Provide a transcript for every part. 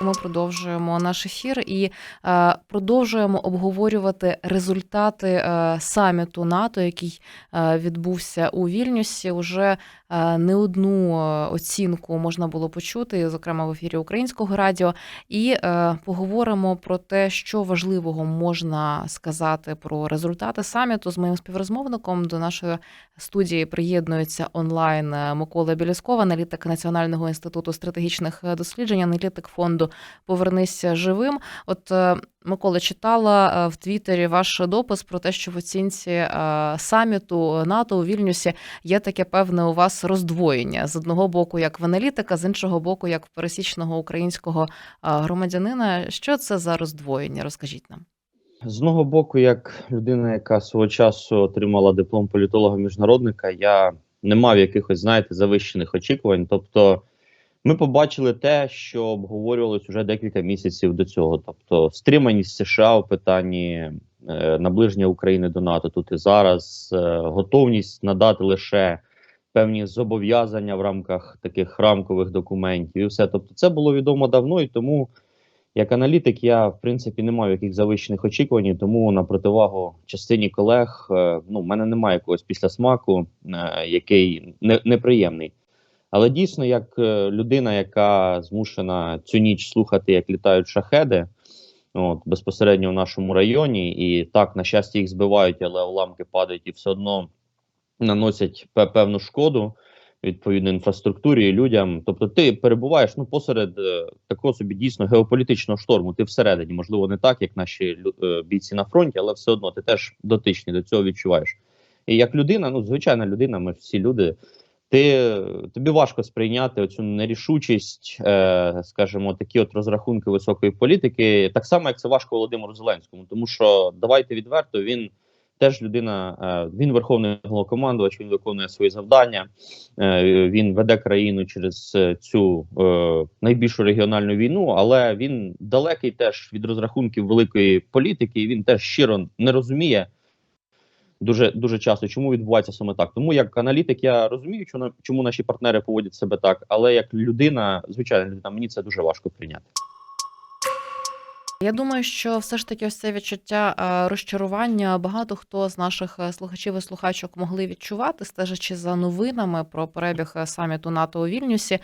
Ми продовжуємо наш ефір і е, продовжуємо обговорювати результати е, саміту НАТО, який е, відбувся у Вільнюсі. Уже не одну е, оцінку можна було почути, зокрема в ефірі Українського радіо. І е, поговоримо про те, що важливого можна сказати про результати саміту з моїм співрозмовником. До нашої студії приєднується онлайн е, Микола Біляскова, аналітик Національного інституту стратегічних е, досліджень, аналітик фонду Повернися живим. От е, Микола читала е, в Твіттері ваш допис про те, що в оцінці е, саміту НАТО у Вільнюсі є таке певне у вас роздвоєння з одного боку, як в аналітика, з іншого боку, як пересічного українського е, громадянина. Що це за роздвоєння? Розкажіть нам. З одного боку, як людина, яка свого часу отримала диплом політолога-міжнародника, я не мав якихось, знаєте, завищених очікувань. Тобто, ми побачили те, що обговорювалось уже декілька місяців до цього. Тобто, стриманість США у питанні е, наближення України до НАТО тут і зараз, е, готовність надати лише певні зобов'язання в рамках таких рамкових документів, і все. Тобто, це було відомо давно і тому. Як аналітик, я в принципі не маю яких завищених очікувань, тому на противагу частині колег, е, ну в мене немає якогось післясмаку, е, який не, неприємний. Але дійсно, як е, людина, яка змушена цю ніч слухати, як літають шахеди, от безпосередньо в нашому районі, і так, на щастя, їх збивають, але уламки падають і все одно наносять певну шкоду відповідно інфраструктурі і людям. Тобто, ти перебуваєш ну посеред е, такого собі дійсно геополітичного шторму. Ти всередині, можливо, не так, як наші е, бійці на фронті, але все одно ти теж дотичний до цього відчуваєш. І як людина, ну звичайна людина, ми всі люди. Ти тобі важко сприйняти оцю нерішучість, е, скажімо, такі от розрахунки високої політики, так само як це важко Володимиру Зеленському, тому що давайте відверто, він теж людина, е, він верховний головнокомандувач, він виконує свої завдання. Е, він веде країну через е, цю найбільшу регіональну війну, але він далекий теж від розрахунків великої політики. і Він теж щиро не розуміє дуже дуже часто, чому відбувається саме так. Тому як аналітик, я розумію, чому, чому наші партнери поводять себе так, але як людина, звичайно, людина, мені це дуже важко прийняти. Я думаю, що все ж таки ось це відчуття е, розчарування багато хто з наших е, слухачів і слухачок могли відчувати, стежачи за новинами про перебіг е, саміту НАТО у Вільнюсі.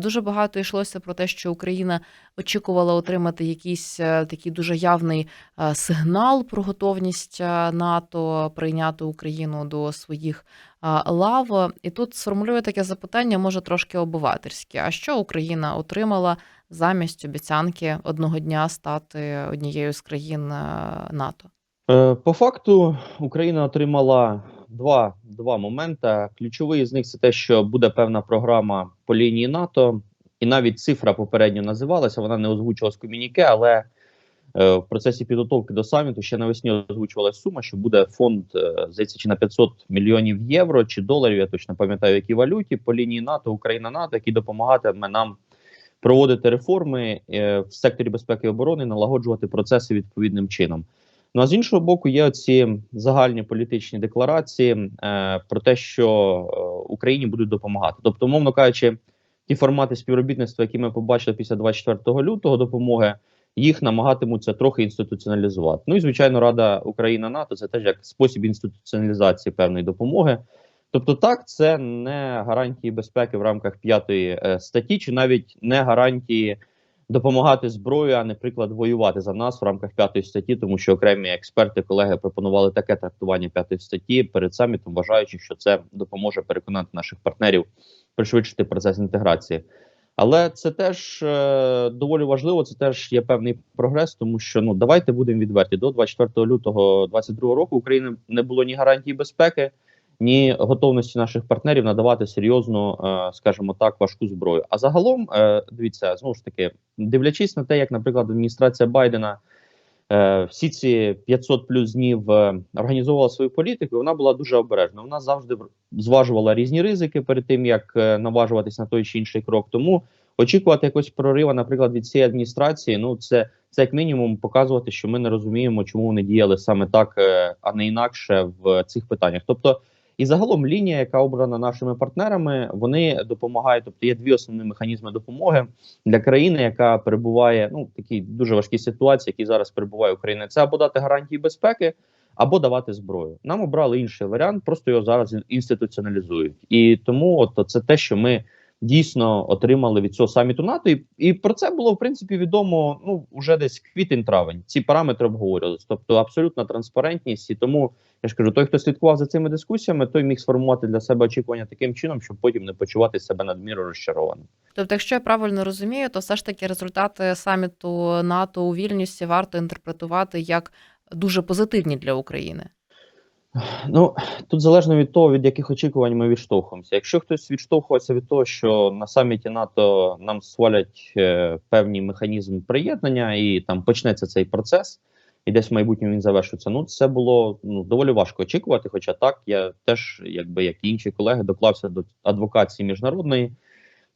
Дуже багато йшлося про те, що Україна очікувала отримати якийсь такий дуже явний сигнал про готовність НАТО прийняти Україну до своїх е, лав. І тут сформулюю таке запитання, може трошки обивательське. А що Україна отримала? замість обіцянки одного дня стати однією з країн е, НАТО? Е, По факту Україна отримала два, два моменти. Ключовий з них це те, що буде певна програма по лінії НАТО, і навіть цифра попередньо називалася. Вона не озвучувалась в комюніке, але в процесі підготовки до саміту ще навесні озвучувалася сума, що буде фонд е, здається, чи на 500 мільйонів євро чи доларів. Я точно пам'ятаю, в якій валюті по лінії НАТО, Україна НАТО, які допомагатиме нам проводити реформи е, в секторі безпеки і оборони, налагоджувати процеси відповідним чином. Ну а з іншого боку, є оці загальні політичні декларації е, про те, що е, Україні будуть допомагати. Тобто, умовно кажучи, ті формати співробітництва, які ми побачили після 24 лютого, допомоги, їх намагатимуться трохи інституціоналізувати. Ну і звичайно, Рада Україна НАТО це теж як спосіб інституціоналізації певної допомоги. Тобто, так, це не гарантії безпеки в рамках п'ятої е, статті, чи навіть не гарантії допомагати зброю, а наприклад, воювати за нас в рамках п'ятої статті, тому що окремі експерти, колеги пропонували таке трактування п'ятої статті перед самітом, вважаючи, що це допоможе переконати наших партнерів пришвидшити процес інтеграції. Але це теж е, доволі важливо. Це теж є певний прогрес, тому що ну давайте будемо відверті. До 24 лютого 2022 року України не було ні гарантії безпеки ні готовності наших партнерів надавати серйозну, е, скажімо так, важку зброю. А загалом, е, дивіться, знову ж таки, дивлячись на те, як, наприклад, адміністрація Байдена всі ці 500 плюс днів організовувала свою політику, вона була дуже обережна. Вона завжди зважувала різні ризики перед тим, як наважуватись на той чи інший крок. Тому очікувати якогось прорива, наприклад, від цієї адміністрації, ну це. Це як мінімум показувати, що ми не розуміємо, чому вони діяли саме так, а не інакше в цих питаннях. Тобто І загалом лінія, яка обрана нашими партнерами, вони допомагають. Тобто є дві основні механізми допомоги для країни, яка перебуває ну в такій дуже важкій ситуації, які зараз перебуває Україна. Це або дати гарантії безпеки, або давати зброю. Нам обрали інший варіант, просто його зараз інституціоналізують. І тому, от це те, що ми дійсно отримали від цього саміту НАТО, і, і про це було в принципі відомо. Ну вже десь квітень-травень. Ці параметри обговорювалися. Тобто абсолютна транспарентність. І тому я ж кажу, той, хто слідкував за цими дискусіями, той міг сформувати для себе очікування таким чином, щоб потім не почувати себе надміру розчарованим. Тобто, якщо я правильно розумію, то все ж таки результати саміту НАТО у Вільнюсі варто інтерпретувати як дуже позитивні для України. Ну тут залежно від того, від яких очікувань ми відштовхуємося. Якщо хтось відштовхується від того, що на саміті НАТО нам свалять е, певні механізми приєднання, і там почнеться цей процес, і десь в майбутньому він завершиться. Ну це було ну доволі важко очікувати. Хоча так я теж, якби як і інші колеги, доклався до адвокації міжнародної.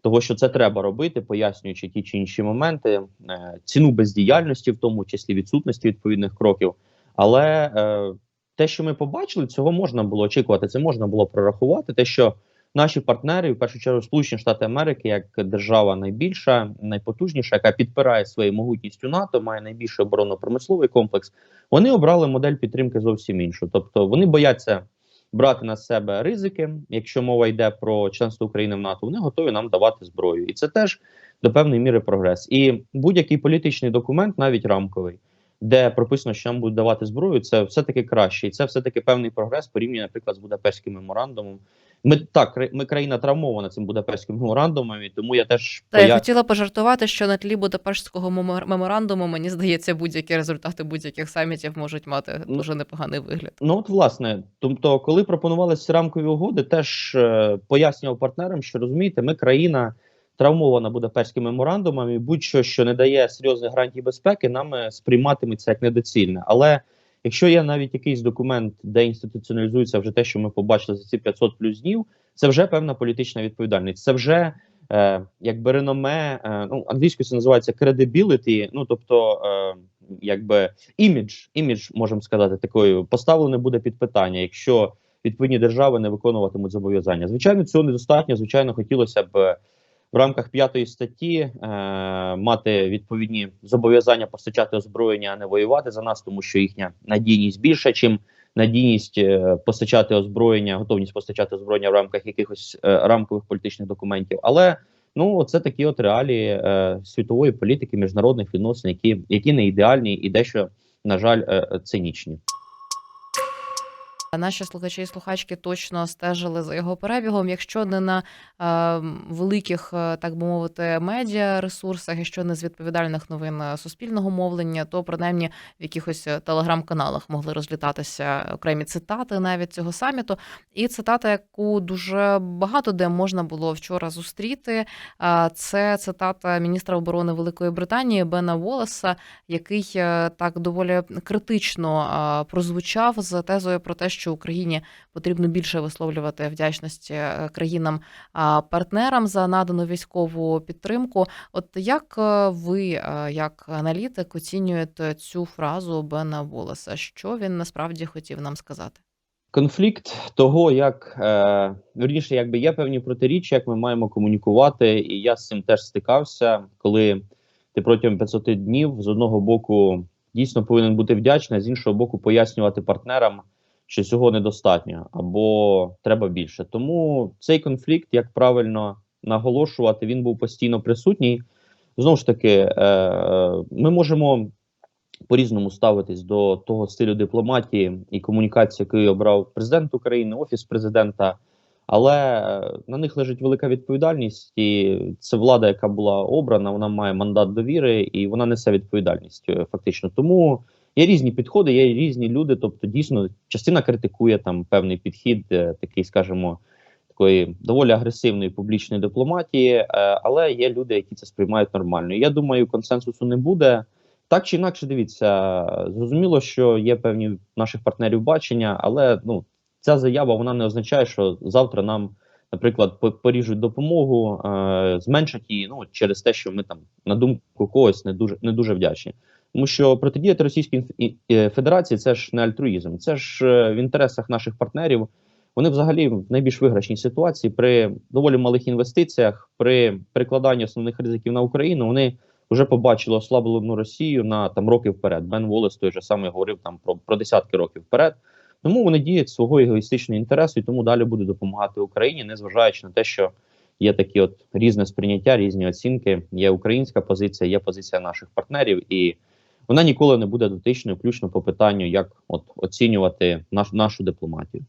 Того, що це треба робити, пояснюючи ті чи інші моменти, е, ціну бездіяльності, в тому числі відсутності відповідних кроків. Але е, те, що ми побачили, цього можна було очікувати. Це можна було прорахувати. Те, що наші партнери, в першу чергу, Сполучені Штати Америки, як держава найбільша, найпотужніша, яка підпирає своєю могутністю НАТО, має найбільший оборонно-промисловий комплекс. Вони обрали модель підтримки зовсім іншу. Тобто вони бояться брати на себе ризики. Якщо мова йде про членство України в НАТО, вони готові нам давати зброю, і це теж до певної міри прогрес. І будь-який політичний документ, навіть рамковий де прописано, що нам будуть давати зброю, це все таки краще, і це все таки певний прогрес порівняно, наприклад, з Будапештським меморандумом. Ми так, ми країна травмована цим Будапештським меморандумом, і тому я теж Та я хотіла пожартувати, що на тлі Будапештського мемор- меморандуму, мені здається, будь-які результати будь-яких самітів можуть мати Ну, дуже непоганий вигляд. Ну от власне, тобто, коли пропонувалися рамкові угоди, теж е, пояснював партнерам, що розумієте, ми країна травмована Будапештським меморандумом, і будь-що, що не дає серйозних гарантій безпеки, нами сприйматиметься як недоцільне. Але якщо є навіть якийсь документ, де інституціоналізується вже те, що ми побачили за ці 500 плюс днів, це вже певна політична відповідальність. Це вже е, якби реноме, е, ну англійською це називається credibility, ну тобто. Е, Якби імідж, імідж, можемо сказати, такою поставлений буде під питання, якщо відповідні держави не виконуватимуть зобов'язання. Звичайно, цього недостатньо. Звичайно, хотілося б в рамках п'ятої статті е, мати відповідні зобов'язання постачати озброєння, а не воювати за нас, тому що їхня надійність більша, чим надійність е, постачати озброєння, готовність постачати озброєння в рамках якихось е, рамкових політичних документів. Але ну це такі от реалії е, світової політики, міжнародних відносин, які, які не ідеальні і дещо на жаль е, цинічні. Наші слухачі і слухачки точно стежили за його перебігом. Якщо не на е, великих, е, так би мовити, медіа ресурсах, якщо не з відповідальних новин е, суспільного мовлення, то принаймні в якихось е, телеграм-каналах могли розлітатися окремі цитати навіть цього саміту. І цитата, яку дуже багато де можна було вчора зустріти, це цитата міністра оборони Великої Британії Бена Волеса, який так доволі критично прозвучав з тезою про те, що Україні потрібно більше висловлювати вдячності е, країнам а, партнерам за надану військову підтримку. От як е, ви, е, як аналітик, оцінюєте цю фразу Бена Волеса? Що він насправді хотів нам сказати? Конфлікт того, як е, якби є певні протиріччя, як ми маємо комунікувати, і я з цим теж стикався, коли ти протягом 500 днів з одного боку дійсно повинен бути вдячний, а з іншого боку, пояснювати партнерам, що цього недостатньо або треба більше. Тому цей конфлікт, як правильно наголошувати, він був постійно присутній. Знову ж таки, е, ми можемо по-різному ставитись до того стилю дипломатії і комунікації, який обрав президент України, офіс президента. Але е, на них лежить велика відповідальність, і це влада, яка була обрана, вона має мандат довіри і вона несе відповідальність е, фактично. Тому є різні підходи, є різні люди. Тобто, дійсно, частина критикує там певний підхід, е, такий, скажімо, такої доволі агресивної публічної дипломатії, е, але є люди, які це сприймають нормально. Я думаю, консенсусу не буде. Так чи інакше, дивіться, зрозуміло, що є певні наших партнерів бачення, але ну ця заява вона не означає, що завтра нам, наприклад, поріжуть допомогу, е, зменшать її ну через те, що ми там на думку когось не дуже не дуже вдячні. Тому що протидіяти Російській е, Федерації це ж не альтруїзм, це ж е, в інтересах наших партнерів. вони взагалі в найбільш виграшній ситуації при доволі малих інвестиціях, при перекладанні основних ризиків на Україну. Вони вже побачили ослаблену Росію на там роки вперед. Бен Волес той же самий говорив там про, про десятки років вперед. Тому вони діють свого егоїстичного інтересу і тому далі будуть допомагати Україні, незважаючи на те, що є такі от різне сприйняття, різні оцінки. Є українська позиція, є позиція наших партнерів, і вона ніколи не буде дотичною, включно по питанню, як от оцінювати наш, нашу дипломатію.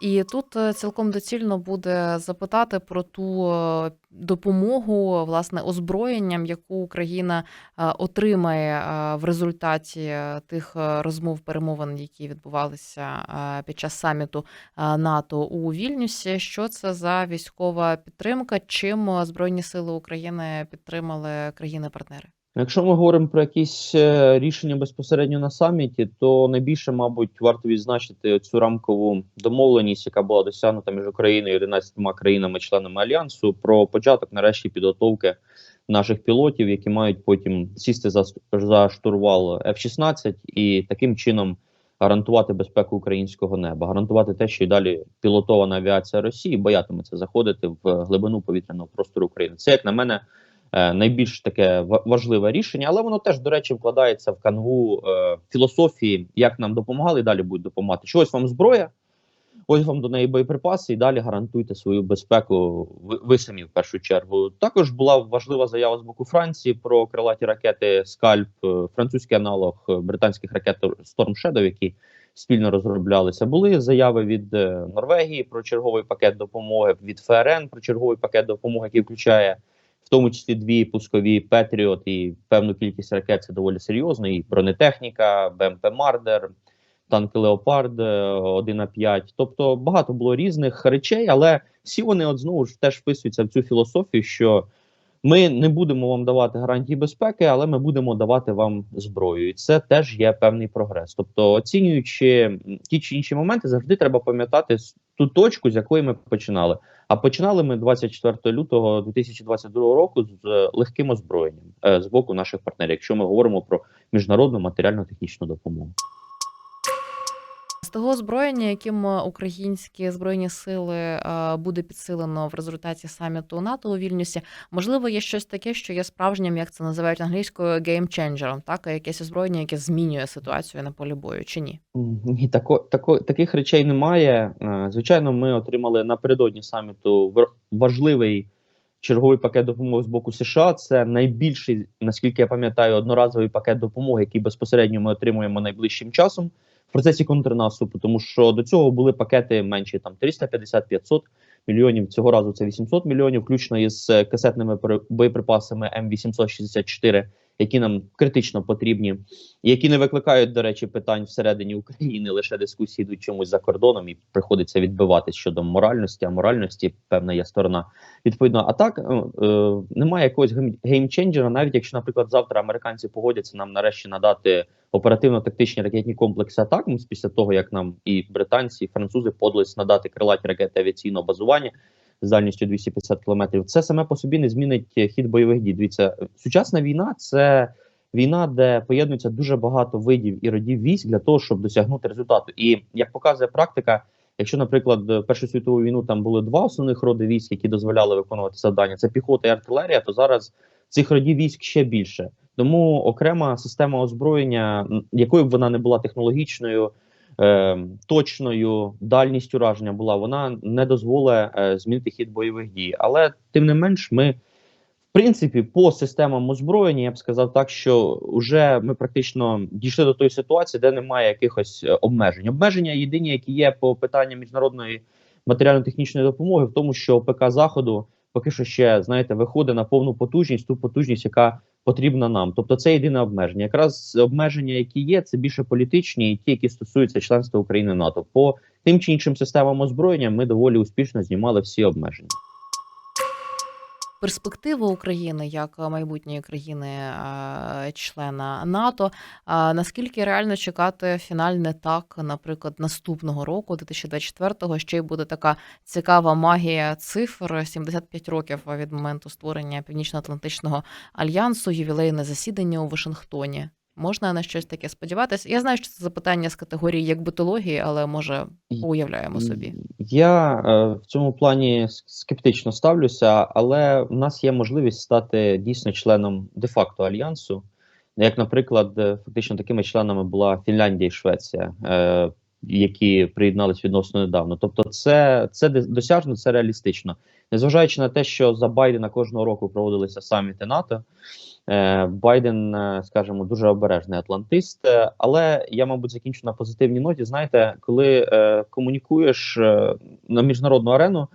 І тут е, цілком доцільно буде запитати про ту е, допомогу, власне, озброєнням, яку Україна е, отримає в результаті тих розмов перемовин, які відбувалися під час саміту НАТО у Вільнюсі. Що це за військова підтримка? Чим Збройні сили України підтримали країни-партнери? Якщо ми говоримо про якісь е, рішення безпосередньо на саміті, то найбільше, мабуть, варто відзначити цю рамкову домовленість, яка була досягнута між Україною і 11 країнами-членами альянсу, про початок нарешті підготовки наших пілотів, які мають потім сісти за, за штурвал F-16 і таким чином гарантувати безпеку українського неба, гарантувати те, що і далі пілотована авіація Росії боятиметься заходити в глибину повітряного простору України. Це як на мене найбільш таке важливе рішення, але воно теж, до речі, вкладається в канву е, філософії, як нам допомагали і далі будуть допомагати. Що ось вам зброя, ось вам до неї боєприпаси, і далі гарантуйте свою безпеку. Ви, ви самі в першу чергу. Також була важлива заява з боку Франції про крилаті ракети Скальп, е, французький аналог е, британських ракет Storm Shadow, які спільно розроблялися. Були заяви від е, Норвегії про черговий пакет допомоги, від ФРН про черговий пакет допомоги, який включає тому числі дві пускові Петріот і певну кількість ракет. Це доволі серйозно. І бронетехніка, БМП Мардер, танки Леопард 1 на 5 Тобто багато було різних речей, але всі вони от знову ж теж вписуються в цю філософію, що ми не будемо вам давати гарантії безпеки, але ми будемо давати вам зброю, і це теж є певний прогрес. Тобто, оцінюючи ті чи інші моменти, завжди треба пам'ятати ту точку, з якої ми починали. А починали ми 24 лютого 2022 року з легким озброєнням е, з боку наших партнерів, якщо ми говоримо про міжнародну матеріально-технічну допомогу. З того озброєння, яким е, українські збройні сили е, буде підсилено в результаті саміту НАТО у Вільнюсі, можливо, є щось таке, що є справжнім, як це називають англійською геймченджером, так якесь озброєння, яке змінює ситуацію на полі бою, чи ні? Ні, тако, тако, таких речей немає. Е, Звичайно, ми отримали напередодні саміту важливий черговий пакет допомоги з боку США. Це найбільший, наскільки я пам'ятаю, одноразовий пакет допомоги, який безпосередньо ми отримуємо найближчим часом процесі контрнаступу, тому що до цього були пакети менші там 350-500 мільйонів. Цього разу це 800 мільйонів, включно із е, касетними боєприпасами М864, які нам критично потрібні, які не викликають, до речі, питань всередині України. Лише дискусії йдуть чомусь за кордоном, і приходиться відбиватись щодо моральності. А моральності певна є сторона. Відповідно, а так е, е, немає якогось гейм- геймченджера, навіть якщо, наприклад, завтра американці погодяться нам нарешті надати оперативно-тактичні ракетні комплекси атакмс після того, як нам і британці, і французи подались надати крилаті ракети авіаційного базування з дальністю 250 кілометрів. Це саме по собі не змінить е, хід бойових дій. Дивіться, сучасна війна це війна, де поєднується дуже багато видів і родів військ для того, щоб досягнути результату. І як показує практика, якщо, наприклад, Першу світову війну там були два основних роди військ, які дозволяли виконувати завдання, це піхота і артилерія, то зараз цих родів військ ще більше. Тому окрема система озброєння, якою б вона не була технологічною, е, точною, дальністю ураження була, вона не дозволить е, змінити хід бойових дій. Але тим не менш, ми в принципі по системам озброєння я б сказав так, що вже ми практично дійшли до тої ситуації, де немає якихось е, обмежень. Обмеження єдині, які є по питанням міжнародної матеріально-технічної допомоги, в тому, що ОПК заходу поки що ще знаєте виходить на повну потужність, ту потужність, яка потрібна нам. Тобто це єдине обмеження. Якраз обмеження, які є, це більше політичні, і ті, які стосуються членства України НАТО. По тим чи іншим системам озброєння ми доволі успішно знімали всі обмеження. Перспективи України як майбутньої країни е, члена НАТО. Наскільки реально чекати фінальне так, наприклад, наступного року, 2024-го, ще й буде така цікава магія цифр 75 років від моменту створення Північно-Атлантичного альянсу, ювілейне засідання у Вашингтоні. Можна на щось таке сподіватися? Я знаю, що це запитання з категорії як битології, але може уявляємо собі. Я е, в цьому плані скептично ставлюся, але в нас є можливість стати дійсно членом де-факто альянсу. Як, наприклад, е, фактично такими членами була Фінляндія і Швеція, е, які приєднались відносно недавно. Тобто, це, це досяжно, це реалістично. Незважаючи на те, що за Байдена кожного року проводилися саміти НАТО. Е, Байден, е, скажімо, дуже обережний атлантист, е, але я, мабуть, закінчу на позитивній ноті. Знаєте, коли комунікуєш на міжнародну арену,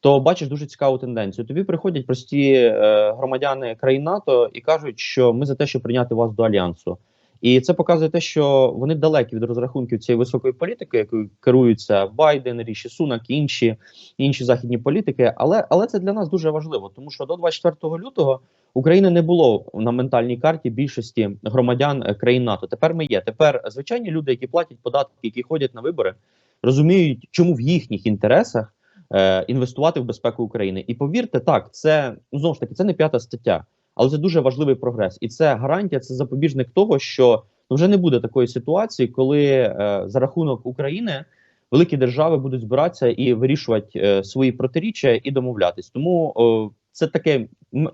то бачиш дуже цікаву тенденцію. Тобі приходять прості громадяни країн НАТО і кажуть, що ми за те, щоб прийняти вас до альянсу. І це показує те, що вони далекі від розрахунків цієї високої політики, якою керуються Байден, Ріші Сунак, інші інші західні політики. Але але це для нас дуже важливо, тому що до 24 лютого України не було на ментальній карті більшості громадян країн НАТО. Тепер ми є. Тепер звичайні люди, які платять податки, які ходять на вибори, розуміють, чому в їхніх інтересах е, інвестувати в безпеку України. І повірте, так це ну знову ж таки це не п'ята стаття, але це дуже важливий прогрес, і це гарантія, це запобіжник того, що ну, вже не буде такої ситуації, коли е, за рахунок України. Великі держави будуть збиратися і вирішувати е, свої протиріччя і домовлятись. Тому о, це таке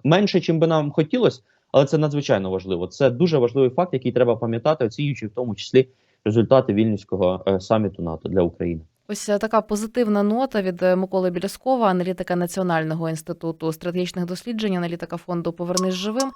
менше, чим би нам хотілося, але це надзвичайно важливо. Це дуже важливий факт, який треба пам'ятати, оцінюючи в тому числі результати вільнюського е, саміту НАТО для України. Ось е, така позитивна нота від е, Миколи Біляскова, аналітика Національного інституту стратегічних досліджень, аналітика фонду Повернись живим.